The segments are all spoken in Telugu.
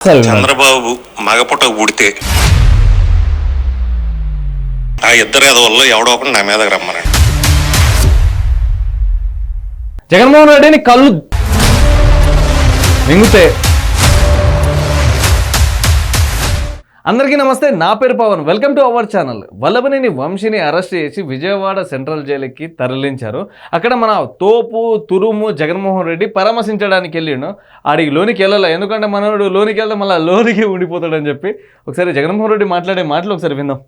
చంద్రబాబు మగపుట్టకు పుడితే ఆ ఇద్దరు ఎదవల్లో ఎవడో ఒకటి నా మీదకి రమ్మనండి. జగన్మోహన్ రెడ్డిని కళ్ళు మింగుతే అందరికీ నమస్తే నా పేరు Pawan. Welcome to our channel. Vallabhaneni వంశీని అరెస్ట్ చేసి విజయవాడ సెంట్రల్ జైలుకి తరలించారు. అక్కడ మన తోపు తురుము జగన్మోహన్ రెడ్డి పరామర్శించడానికి వెళ్ళిండు. ఆడికి లోనికి వెళ్ళాలి? ఎందుకంటే మనోడు లోనికి వెళ్తే మళ్ళీ లోనికి ఉండిపోతాడని చెప్పి ఒకసారి జగన్మోహన్ రెడ్డి మాట్లాడే మాటలు ఒకసారి విందాం.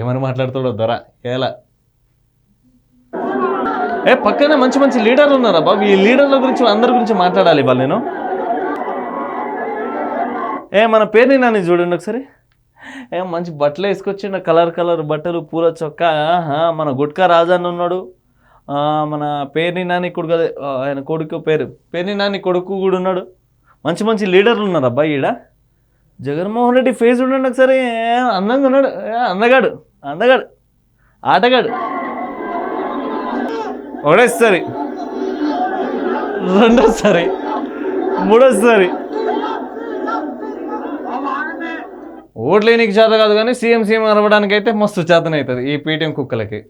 ఏమని మాట్లాడుతాడో దొర ఎలా? ఏ పక్కనే మంచి మంచి లీడర్లు ఉన్నారా బాబు? ఈ లీడర్ల గురించి అందరి గురించి మాట్లాడాలి ఇవాళ నేను. ఏ మన పేరుని నాని చూడండి ఒకసారి. మంచి బట్టలు వేసుకొచ్చిండు. కలర్ కలర్ బట్టలు పూల చొక్కా మన గుట్కా రాజాన్ ఉన్నాడు. మన పేరుని నాని కొడుకు అదే, ఆయన కొడుకు పేరు. పేరుని నాని కొడుకు కూడా ఉన్నాడు. మంచి మంచి లీడర్లు ఉన్నారు అబ్బాయి ఈడ. జగన్మోహన్ రెడ్డి ఫేస్ ఉండండి ఒకసారి. అందంగా ఉన్నాడు. అందగాడు అందగాడు ఆటగాడు. ఒకటేసారి. రెండోసారి. మూడోసారి. ఓట్లు లేనికి చేత కాదు కానీ సీఎం సీఎం అరవడానికి అయితే మస్తు చేతనవుతుంది ఈ పీటీఎం కుక్కలకి.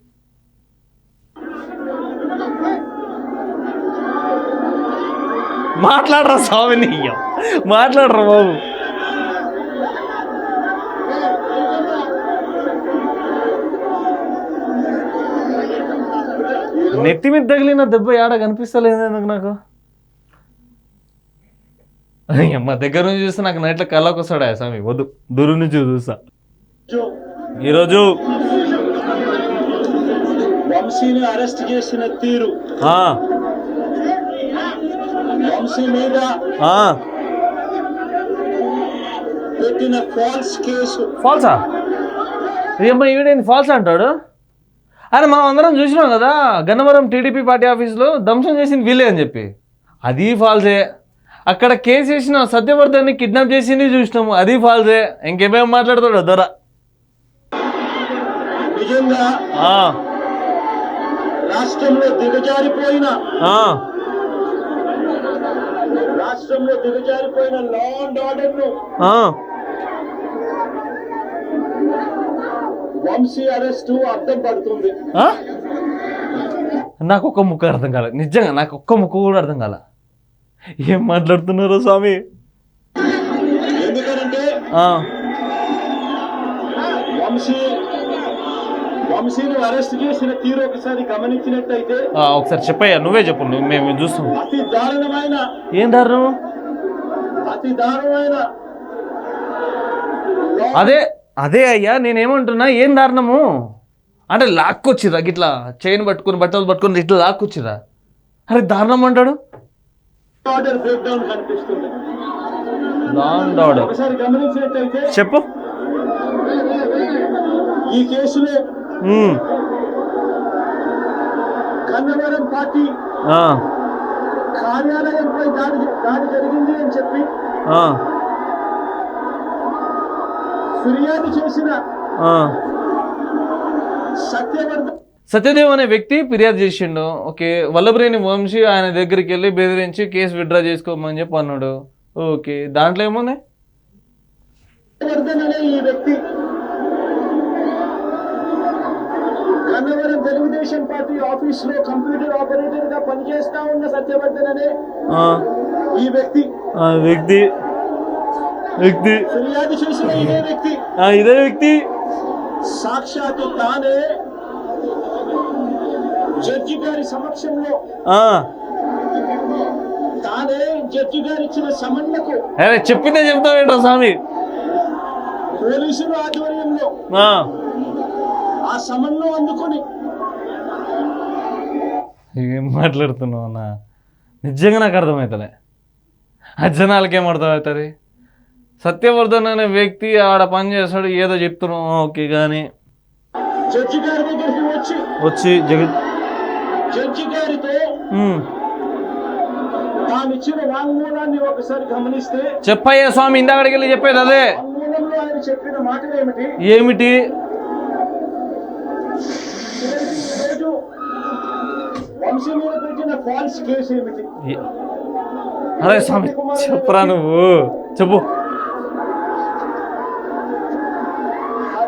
మాట్లాడరా స్వామిని మాట్లాడరా బాబు. నెత్తి మీద తగిలిన దెబ్బ ఏడ కనిపిస్తలేదు ఎందుకు నాకు? అమ్మ దగ్గర నుంచి చూస్తే నాకు నైట్లో కళ్ళకు వస్తాడా స్వామి? వద్దు. దూరం నుంచి చూస్తా. ఈరోజు వంశీని అరెస్ట్ చేసిన తీరు. ఆ, వంశీ మీద ఆ, పెట్టిన ఫాల్స్ కేసు. ఫాల్సా? ఏమ్మా ఈవిడేంది ఫాల్స్ అంటాడు? అరే మనం అందరం చూసినాం కదా గన్నవరం టీడీపీ పార్టీ ఆఫీస్లో ధ్వంసం చేసింది వీళ్ళే అని చెప్పి. అది ఫాల్సే. అక్కడ కేసు వేసిన సత్యవర్ధన్ని కిడ్నాప్ చేసింది చూసినాము? అది ఫాల్సే. ఇంకేమేం మాట్లాడతాడు? దొర. ఆ, రాష్ట్రంలో దిగజారిపోయిన రాష్ట్రంలో దిగజారిపోయిన లా అండ్ ఆర్డర్ను. వంశీ అరెస్టు అర్థం పడుతుంది? నాకు ఒక్క ముక్క అర్థం కాలే. నిజంగా నాకు ఒక్క ముక్క కూడా అర్థం కాల. ఏం మాట్లాడుతున్నారో స్వామి? వంశీని అరెస్ట్ చేసిన తీరు ఒకసారి గమనించినట్టయితే ఒకసారి చెప్పయ్యా నువ్వే చెప్పు మేము చూస్తాం. అతి దారుణమైన ఏం దారుణం? అతి దారుణమైన అదే అదే అయ్యా నేనేమంటున్నా ఏం దారుణము? అంటే లాక్కొచ్చిరా గిట్లా చైన్ పట్టుకుని బట్టలు పట్టుకుని ఇట్లా లాక్కొచ్చిరా అరే దారుణం అంటాడు? ఆర్డర్ బ్రేక్ డౌన్ కనిపిస్తుంది. లాంగ్ ఆర్డర్ ఒకసారి గమనించినట్టయితే చెప్పు. ఈ కేసులో ఉమ్, కన్నవరం పార్టీ ఆ, కార్యాలయంపై దాడి దాడి జరిగింది అని చెప్పి ఆ, ఫిర్యాదు చేసిన ఆ. సత్యవర్ధన్ సత్యదేవ్ అనే వ్యక్తి ఫిర్యాదు చేసిండు. ఓకే వల్లభరేని వంశీ ఆయన దగ్గరికి వెళ్ళి బెదిరించి కేసు విత్డ్రా చేసుకోమని చెప్పి అన్నాడు. ఓకే దాంట్లో ఏముంది సత్యవర్ధన్ అనే ఈ వ్యక్తి. తెలుగుదేశం పార్టీ ఆఫీస్లో కంప్యూటర్ ఆపరేటర్గా పనిచేస్తా ఉన్న సత్యవర్ధన్ అనే ఆ, ఈ వ్యక్తి. వ్యక్తి. వ్యక్తి. ఫిర్యాదు చేసిన ఇదే వ్యక్తి. ఇదే వ్యక్తి. సాక్షాత్తు తానే జడ్జి గారి సమక్షంలో తానే జడ్జి గారు ఇచ్చిన సమన్లకు చెప్పిందే చెప్తావేంట్రా స్వామి? పోలీసుల ఆధ్వర్యంలో ఆ, సమన్లు అందుకొని ఏం మాట్లాడుతున్నావు అన్న? నిజంగా నాకు అర్థమవుతలే ఆ జనాలకి ఏం అర్థమవుతుంది సత్యవర్ధన్ అనే వ్యక్తి ఆడ పని చేస్తాడు ఏదో చెప్తున్నాం ఓకే కానీ వచ్చి జగత్ జడ్జి గారితో తాను ఇచ్చిన వాంగ్మూలాన్ని ఒకసారి గమనిస్తే చెప్పయ్యా స్వామి ఇందాకడికి వెళ్ళి చెప్పేది అదే. వాంగ్మూలంలో ఆయన చెప్పిన మాటలు ఏమిటి? ఏమిటి? అరే స్వామి చెప్పరా నువ్వు? చెప్పు.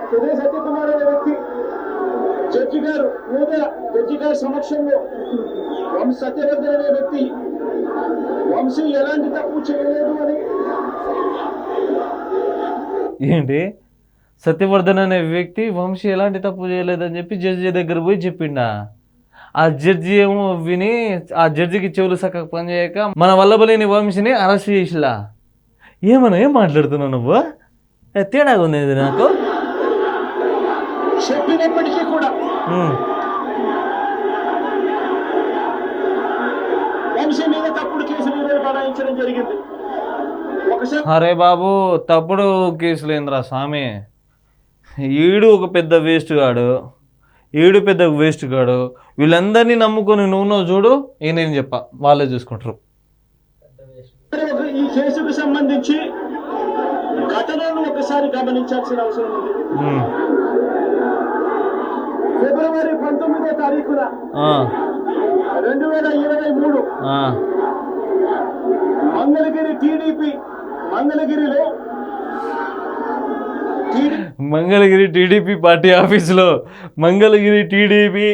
సురేష్ జడ్జి గారు ముందర జడ్జి గారి సమక్షంలో వంశ సత్యవర్ధన్ అనే వ్యక్తి వంశీ ఎలాంటి తప్పు చేయలేదు అని ఏంటి? సత్యవర్ధన్ అనే వ్యక్తి వంశీ ఎలాంటి తప్పు చేయలేదని చెప్పి జడ్జి దగ్గర పోయి చెప్పిండా? ఆ జడ్జి ఏమో విని ఆ జడ్జికి చెవులు చక్కగా పనిచేయక మన వల్లబలేని వంశీని అరెస్ట్ చేసిలా. ఏమన్నా ఏం మాట్లాడుతున్నావు నువ్వు? తేడాగా ఉంది నాకు? చెప్పినప్పటికీ ఉమ్. వంశీ మీద తప్పుడు కేసులు ఈరోజు బనాయించడం జరిగింది. ఒకసారి అరే బాబు తప్పుడు కేసులు ఏంద్రా స్వామి? ఈడు ఒక పెద్ద వేస్ట్ గాడు ఈడు పెద్ద వేస్ట్ గాడు. వీళ్ళందరినీ నమ్ముకొని నువ్వు నువ్వు చూడు ఏ నేను చెప్పా వాళ్ళే చూసుకుంటారు. ఈ కేసుకు సంబంధించి ఒకసారి గమనించాల్సిన అవసరం ఉంది. ఫిబ్రవరి పంతొమ్మిదో తారీఖున రెండు వేల ఇరవై మూడు మంగళగిరి టీడీపీ మంగళగిరిలో మంగళగిరి టీడీపీ పార్టీ ఆఫీసులో మంగళగిరి టీడీపీ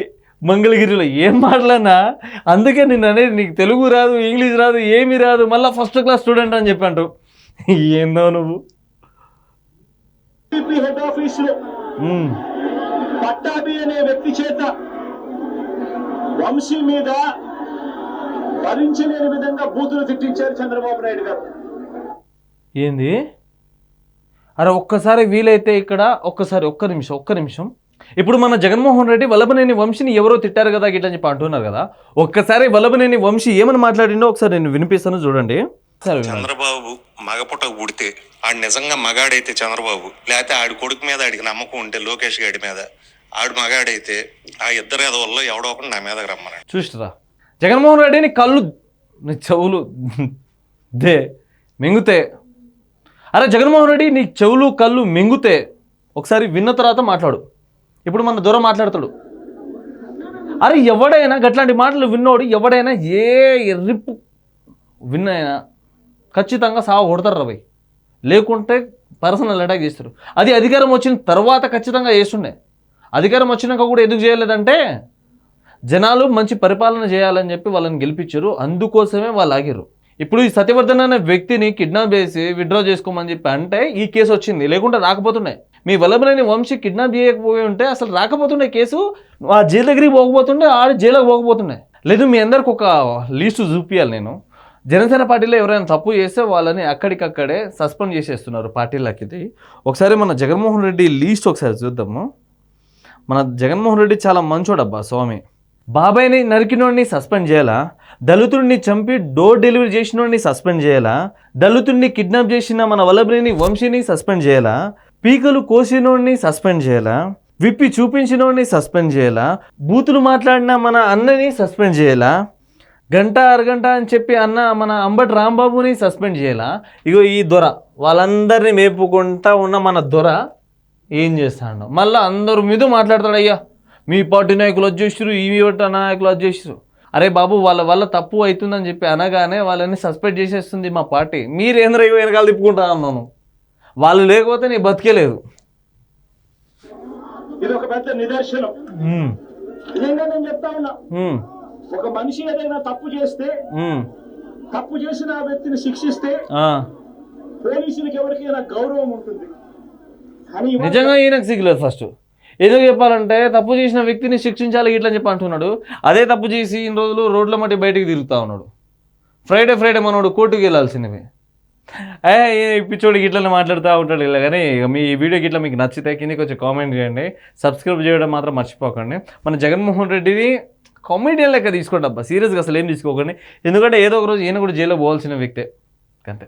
మంగళగిరిలో ఏం మాట్లాడినా అందుకే నేను అనేది నీకు తెలుగు రాదు ఇంగ్లీష్ రాదు ఏమీ రాదు మళ్ళీ ఫస్ట్ క్లాస్ స్టూడెంట్ అని చెప్పంటావు. ఏందో నువ్వు. హెడ్. పట్టాభి అనే వ్యక్తి చేత వంశీ మీద భరించలేని విధంగా బూతులు తిట్టించారు చంద్రబాబు నాయుడు గారు. ఏంది? అరే ఒక్కసారి వీలైతే ఇక్కడ ఒక్కసారి ఒక్క నిమిషం ఒక్క నిమిషం. ఇప్పుడు మన జగన్మోహన్ రెడ్డి వల్లభనేని వంశీని ఎవరో తిట్టారు కదా గిట్ల అని చెప్పి అంటున్నారు కదా. ఒక్కసారి వల్లభనేని వంశీ ఏమని మాట్లాడిండో ఒకసారి నేను వినిపిస్తాను చూడండి. చంద్రబాబు మగపుట పుడితే ఆడు నిజంగా మగాడైతే చంద్రబాబు లేకపోతే ఆడి కొడుకు మీద ఆడికి నమ్మకం ఉంటే లోకేష్ గాడి మీద. ఆడు మగాడైతే ఆ ఇద్దరు వల్ల ఎవడో ఒకటి నా మీదకి రమ్మని చూసిరా జగన్మోహన్ రెడ్డిని కళ్ళు నీ చెవులు దే మింగుతే. అరే జగన్మోహన్ రెడ్డి నీ చెవులు కళ్ళు మింగుతే. ఒకసారి విన్న తర్వాత మాట్లాడు. ఇప్పుడు మన దూరం మాట్లాడతాడు. అరే ఎవడైనా గట్లాంటి మాటలు విన్నోడు ఎవడైనా ఏ ఎర్రిప్పు విన్నైనా ఖచ్చితంగా సాగు కొడతారు రవి లేకుంటే పర్సనల్ అటాక్ చేస్తారు. అది అధికారం వచ్చిన తర్వాత ఖచ్చితంగా చేస్తుండే. అధికారం వచ్చినాక కూడా ఎందుకు చేయలేదంటే జనాలు మంచి పరిపాలన చేయాలని చెప్పి వాళ్ళని గెలిపించారు. అందుకోసమే వాళ్ళు ఆగిరు. ఇప్పుడు ఈ సత్యవర్ధన్ అనే వ్యక్తిని కిడ్నాప్ చేసి విత్డ్రా చేసుకోమని చెప్పి అంటే ఈ కేసు వచ్చింది. లేకుంటే రాకపోతున్నాయి మీ వల్లభనేని వంశీ కిడ్నాప్ చేయకపోయి ఉంటే అసలు రాకపోతుండే కేసు? ఆ జైలు దగ్గరికి పోకపోతుండే ఆడు జైలుకి పోకపోతుండే. లేదు మీ అందరికి ఒక లీస్టు చూపించాలి నేను. జనసేన పార్టీలో ఎవరైనా తప్పు చేస్తే వాళ్ళని అక్కడికక్కడే సస్పెండ్ చేసేస్తున్నారు పార్టీలకి. ఒకసారి మన జగన్మోహన్ రెడ్డి లీస్ట్ ఒకసారి చూద్దాము. మన జగన్మోహన్ రెడ్డి చాలా మంచోడబ్బా స్వామి. బాబాయ్ని నరికినోడిని సస్పెండ్ చేయాలా? దళితుడిని చంపి డోర్ డెలివరీ చేసినోడిని సస్పెండ్ చేయాలా? దళితుడిని కిడ్నాప్ చేసిన మన వల్లభనేని వంశీని సస్పెండ్ చేయాలా? పీకలు కోసినోడిని సస్పెండ్ చేయాలా? విప్పి చూపించినోడిని సస్పెండ్ చేయాలా? బూతులు మాట్లాడిన మన అన్నని సస్పెండ్ చేయాలా? గంట అరగంట అని చెప్పి అన్న మన అంబటి రాంబాబుని సస్పెండ్ చేయాలా? ఇగో ఈ దొర. వాళ్ళందరినీ మేపుకుంటా ఉన్న మన దొర ఏం చేస్తాడు? మళ్ళీ అందరు మీద మాట్లాడతాడు అయ్యా మీ పార్టీ నాయకులు వచ్చేసారు ఈ పార్టీ నాయకులు వచ్చేసారు అరే బాబు వాళ్ళ వల్ల తప్పు అవుతుందని చెప్పి అనగానే వాళ్ళని సస్పెండ్ చేసేస్తుంది మా పార్టీ. మీరేంద్ర వెనకాల తిప్పుకుంటా అన్నాను. వాళ్ళు లేకపోతే నీ బతికేలేదు ఇది ఒక పెద్ద నిదర్శనం. ఉమ్, నిజంగా నేను చెప్తా ఉన్నా. ఒక మనిషి ఏదైనా తప్పు చేస్తే తప్పు చేసిన ఆ వ్యక్తిని శిక్షిస్తే. పోలీసులకు ఎవరికైనా గౌరవం ఉంటుంది. నిజంగా ఈయనకు సిగ్గులేదు ఫస్ట్ ఎందుకు చెప్పాలంటే తప్పు చేసిన వ్యక్తిని శిక్షించాలి ఇట్లా చెప్పి అంటున్నాడు అదే తప్పు చేసి ఇన్ని రోజులు రోడ్ల మట్టి బయటికి తిరుగుతా ఉన్నాడు. ఫ్రైడే ఫ్రైడే మనోడు కోర్టుకి వెళ్ళాల్సినవి ఏ ఈ పిచ్చోడికి ఇట్లనే మాట్లాడుతూ ఉంటాడు ఇలా కానీ మీ వీడియోకి ఇట్లా మీకు నచ్చితే కిందకి వచ్చి కామెంట్ చేయండి. సబ్స్క్రైబ్ చేయడం మాత్రం మర్చిపోకండి. మన జగన్మోహన్ రెడ్డిని కామెడియన్ లెక్క తీసుకోండి అబ్బా. సీరియస్గా అసలు ఏం తీసుకోకండి. ఎందుకంటే ఏదో ఒక రోజు ఈయన కూడా జైల్లో పోవాల్సిన వ్యక్తే. అంతే.